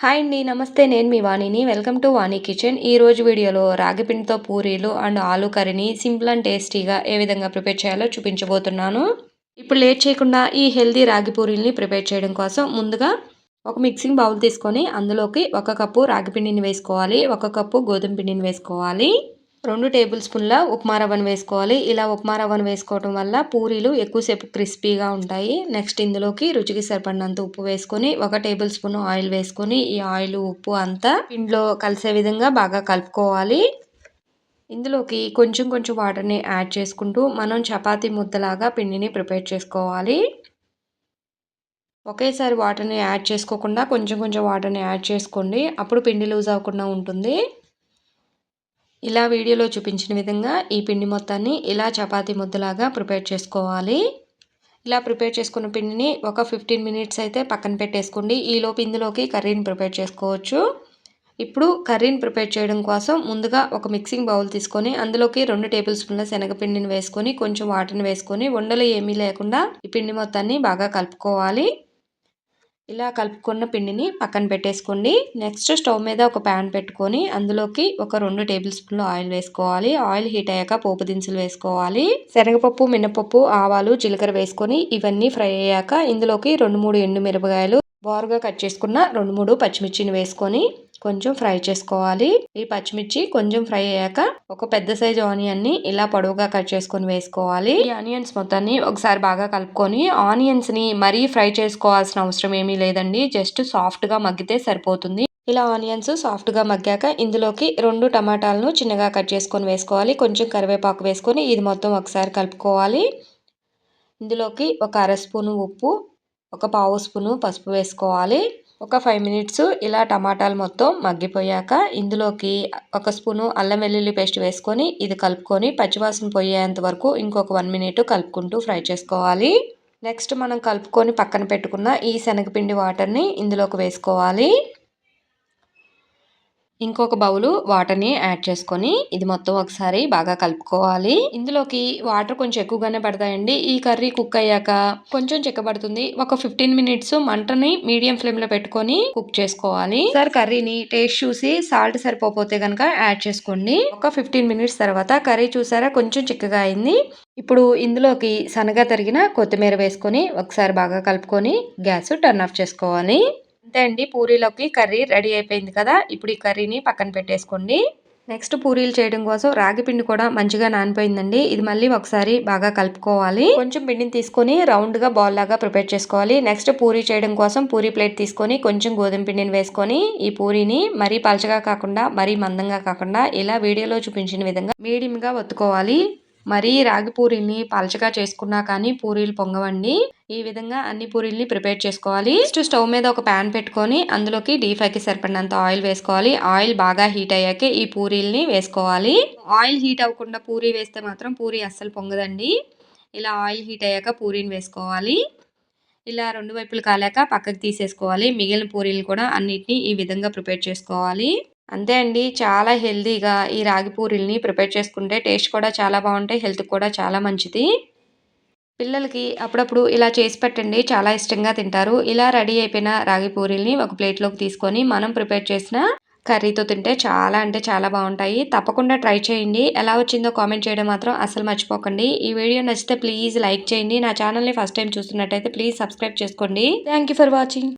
Hi అండి నమస్తే నేను మీ వాణిని. Welcome to Vani kitchen. ఈ రోజు వీడియోలో రాగిపిండితో పూరీలు అండ్ ఆలు కర్రీని సింపుల్ అండ్ టేస్టీగా ఏ విధంగా ప్రిపేర్ చేయాలో చూపించబోతున్నాను. ఇప్పుడు లేట్ చేయకుండా ఈ హెల్దీ రాగి పూరీల్ని ప్రిపేర్ చేయడం కోసం ముందుగా ఒక మిక్సింగ్ బౌల్ తీసుకొని అందులోకి ఒక కప్పు రాగి పిండిని వేసుకోవాలి. ఒక కప్పు గోధుమ పిండిని వేసుకోవాలి. రెండు టేబుల్ స్పూన్ల ఉప్మా రవ్వను వేసుకోవాలి. ఇలా ఉప్మా రవ్వను వేసుకోవడం వల్ల పూరీలు ఎక్కువసేపు క్రిస్పీగా ఉంటాయి. నెక్స్ట్ ఇందులోకి రుచికి సరిపడినంత ఉప్పు వేసుకొని ఒక టేబుల్ స్పూన్ ఆయిల్ వేసుకొని ఈ ఆయిల్ ఉప్పు అంతా పిండిలో కలిసే విధంగా బాగా కలుపుకోవాలి. ఇందులోకి కొంచెం కొంచెం వాటర్ని యాడ్ చేసుకుంటూ మనం చపాతీ ముద్దలాగా పిండిని ప్రిపేర్ చేసుకోవాలి. ఒకేసారి వాటర్ని యాడ్ చేసుకోకుండా కొంచెం కొంచెం వాటర్ని యాడ్ చేసుకోండి. అప్పుడు పిండి లూజ్ అవ్వకుండా ఉంటుంది. ఇలా వీడియోలో చూపించిన విధంగా ఈ పిండి మొత్తాన్ని ఇలా చపాతీ ముద్దలాగా ప్రిపేర్ చేసుకోవాలి. ఇలా ప్రిపేర్ చేసుకున్న పిండిని ఒక ఫిఫ్టీన్ మినిట్స్ అయితే పక్కన పెట్టేసుకోండి. ఈలోపు ఇందులోకి కర్రీని ప్రిపేర్ చేసుకోవచ్చు. ఇప్పుడు కర్రీని ప్రిపేర్ చేయడం కోసం ముందుగా ఒక మిక్సింగ్ బౌల్ తీసుకొని అందులోకి రెండు టేబుల్ స్పూన్ల శనగపిండిని వేసుకొని కొంచెం వాటర్ని వేసుకొని ఉండలు ఏమీ లేకుండా ఈ పిండి మొత్తాన్ని బాగా కలుపుకోవాలి. ఇలా కలుపుకున్న పిండిని పక్కన పెట్టేసుకోండి. నెక్స్ట్ స్టవ్ మీద ఒక ప్యాన్ పెట్టుకొని అందులోకి ఒక రెండు టేబుల్ స్పూన్లు ఆయిల్ వేసుకోవాలి. ఆయిల్ హీట్ అయ్యాక పోపు దినుసులు వేసుకోవాలి. శనగపప్పు మినపప్పు ఆవాలు జీలకర్ర వేసుకొని ఇవన్నీ ఫ్రై అయ్యాక ఇందులోకి రెండు మూడు ఎండు మిరపకాయలు బారుగా కట్ చేసుకున్న రెండు మూడు పచ్చిమిర్చిని వేసుకొని కొంచెం ఫ్రై చేసుకోవాలి. ఈ పచ్చిమిర్చి కొంచెం ఫ్రై అయ్యాక ఒక పెద్ద సైజు ఆనియన్ని ఇలా పొడవుగా కట్ చేసుకొని వేసుకోవాలి. ఈ ఆనియన్స్ మొత్తాన్ని ఒకసారి బాగా కలుపుకొని ఆనియన్స్ని మరీ ఫ్రై చేసుకోవాల్సిన అవసరం ఏమీ లేదండి. జస్ట్ సాఫ్ట్గా మగ్గితే సరిపోతుంది. ఇలా ఆనియన్స్ సాఫ్ట్గా మగ్గాక ఇందులోకి రెండు టమాటాలను చిన్నగా కట్ చేసుకొని వేసుకోవాలి. కొంచెం కరివేపాకు వేసుకొని ఇది మొత్తం ఒకసారి కలుపుకోవాలి. ఇందులోకి ఒక అర స్పూను ఉప్పు ఒక పావు స్పూను పసుపు వేసుకోవాలి. ఒక ఫైవ్ మినిట్స్ ఇలా టమాటాలు మొత్తం మగ్గిపోయాక ఇందులోకి ఒక స్పూను అల్లం వెల్లుల్లి పేస్ట్ వేసుకొని ఇది కలుపుకొని పచ్చివాసన పోయేంత వరకు ఇంకొక వన్ మినిట్ కలుపుకుంటూ ఫ్రై చేసుకోవాలి. నెక్స్ట్ మనం కలుపుకొని పక్కన పెట్టుకున్న ఈ శనగపిండి వాటర్ని ఇందులోకి వేసుకోవాలి. ఇంకొక బౌలు వాటర్ని యాడ్ చేసుకొని ఇది మొత్తం ఒకసారి బాగా కలుపుకోవాలి. ఇందులోకి వాటర్ కొంచెం ఎక్కువగానే పడతాయండి. ఈ కర్రీ కుక్ అయ్యాక కొంచెం చెక్కబడుతుంది. ఒక ఫిఫ్టీన్ మినిట్స్ మంటని మీడియం ఫ్లేమ్లో పెట్టుకొని కుక్ చేసుకోవాలి. సార్ కర్రీని టేస్ట్ చూసి సాల్ట్ సరిపోతే కనుక యాడ్ చేసుకోండి. ఒక ఫిఫ్టీన్ మినిట్స్ తర్వాత కర్రీ చూసారా? కొంచెం చిక్కగా అయింది. ఇప్పుడు ఇందులోకి సన్నగా తరిగిన కొత్తిమీర వేసుకొని ఒకసారి బాగా కలుపుకొని గ్యాస్ టర్న్ ఆఫ్ చేసుకోవాలి. అంతే అండి పూరీలోకి కర్రీ రెడీ అయిపోయింది కదా? ఇప్పుడు ఈ కర్రీని పక్కన పెట్టేసుకోండి. నెక్స్ట్ పూరీలు చేయడం కోసం రాగి పిండి కూడా మంచిగా నానిపోయిందండి. ఇది మళ్ళీ ఒకసారి బాగా కలుపుకోవాలి. కొంచెం పిండిని తీసుకొని రౌండ్గా బాల్ లాగా ప్రిపేర్ చేసుకోవాలి. నెక్స్ట్ పూరీ చేయడం కోసం పూరీ ప్లేట్ తీసుకొని కొంచెం గోధుమ పిండిని వేసుకొని ఈ పూరీని మరీ పలచగా కాకుండా మరీ మందంగా కాకుండా ఇలా వీడియోలో చూపించిన విధంగా మీడియంగా ఒత్తుకోవాలి. మరీ రాగి పూరీల్ని పలచగా చేసుకున్నా కానీ పూరీలు పొంగవండి. ఈ విధంగా అన్ని పూరీల్ని ప్రిపేర్ చేసుకోవాలి. నెక్స్ట్ స్టవ్ మీద ఒక ప్యాన్ పెట్టుకొని అందులోకి డీప్ ఫ్రైకి సరిపడినంత ఆయిల్ వేసుకోవాలి. ఆయిల్ బాగా హీట్ అయ్యాకే ఈ పూరీల్ని వేసుకోవాలి. ఆయిల్ హీట్ అవ్వకుండా పూరీ వేస్తే మాత్రం పూరీ అస్సలు పొంగదండి. ఇలా ఆయిల్ హీట్ అయ్యాక పూరీని వేసుకోవాలి. ఇలా రెండు వైపులు కాలాక పక్కకు తీసేసుకోవాలి. మిగిలిన పూరీలు కూడా అన్నిటినీ ఈ విధంగా ప్రిపేర్ చేసుకోవాలి. అంతే అండి. చాలా హెల్తీగా ఈ రాగి పూరీల్ని ప్రిపేర్ చేసుకుంటే టేస్ట్ కూడా చాలా బాగుంటాయి హెల్త్ కూడా చాలా మంచిది. పిల్లలకి అప్పుడప్పుడు ఇలా చేసి పెట్టండి చాలా ఇష్టంగా తింటారు. ఇలా రెడీ అయిపోయిన రాగి పూరీల్ని ఒక ప్లేట్లోకి తీసుకొని మనం ప్రిపేర్ చేసిన కర్రీతో తింటే చాలా అంటే చాలా బాగుంటాయి. తప్పకుండా ట్రై చేయండి. ఎలా వచ్చిందో కామెంట్ చేయడం మాత్రం అసలు మర్చిపోకండి. ఈ వీడియో నచ్చితే ప్లీజ్ లైక్ చేయండి. నా ఛానల్ని ఫస్ట్ టైం చూస్తున్నట్టయితే ప్లీజ్ సబ్స్క్రైబ్ చేసుకోండి. Thank for watching.